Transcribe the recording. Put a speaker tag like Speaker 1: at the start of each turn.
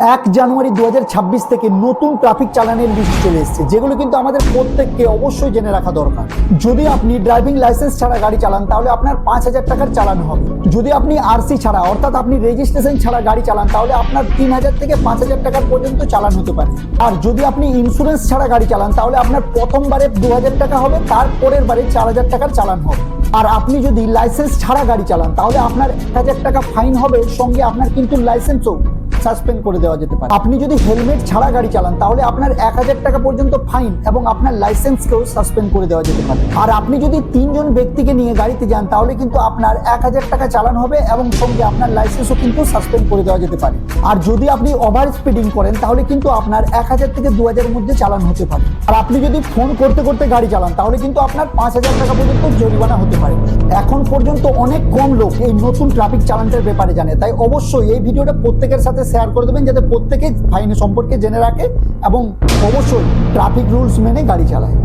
Speaker 1: এক জানুয়ারি দু হাজার ছাব্বিশ থেকে নতুন ট্রাফিক চালানের লিস্ট চলে এসেছে, যেগুলো কিন্তু আমাদের প্রত্যেককে অবশ্যই জেনে রাখা দরকার। যদি আপনি ড্রাইভিং লাইসেন্স ছাড়া গাড়ি চালান, তাহলে আপনার পাঁচ হাজার টাকার চালান হবে। যদি আপনি আরসি ছাড়া, অর্থাৎ আপনি রেজিস্ট্রেশন ছাড়া গাড়ি চালান, তাহলে আপনার তিন হাজার থেকে পাঁচ হাজার টাকার পর্যন্ত চালান হতে পারে। আর যদি আপনি ইন্স্যুরেন্স ছাড়া গাড়ি চালান, তাহলে আপনার প্রথমবারে দু হাজার টাকা হবে, তারপরের বারে চার হাজার টাকার চালান হবে। আর আপনি যদি লাইসেন্স ছাড়া গাড়ি চালান, তাহলে আপনার এক হাজার টাকা ফাইন হবে, সঙ্গে আপনার কিন্তু লাইসেন্সও সাসপেন্ড করে দেওয়া যেতে পারে। আপনি যদি হেলমেট ছাড়া গাড়ি চালান, তাহলে আপনার এক হাজার টাকা পর্যন্ত ফাইন এবং আপনার লাইসেন্সকেও সাসপেন্ড করে দেওয়া যেতে পারে। আর আপনি যদি তিনজন ব্যক্তিকে নিয়ে গাড়িতে যান, তাহলে কিন্তু আপনার এক হাজার টাকা চালান হবে এবং সঙ্গে আপনার লাইসেন্সও কিন্তু সাসপেন্ড করে দেওয়া যেতে পারে। আর যদি আপনি ওভার স্পিডিং করেন, তাহলে কিন্তু আপনার এক হাজার থেকে দু হাজারের মধ্যে চালান হতে পারে। আর আপনি যদি ফোন করতে করতে গাড়ি চালান, তাহলে কিন্তু আপনার পাঁচ হাজার টাকা পর্যন্ত জরিমানা হতে পারে। এখন পর্যন্ত অনেক কম লোক এই নতুন ট্রাফিক চালানটার ব্যাপারে জানে, তাই অবশ্যই এই ভিডিওটা প্রত্যেকের সাথে শেয়ার করে দেবেন যাতে প্রত্যেকে ফাইন সম্পর্কে জেনে রাখে এবং অবশ্যই ট্রাফিক রুলস মেনে গাড়ি চালায়।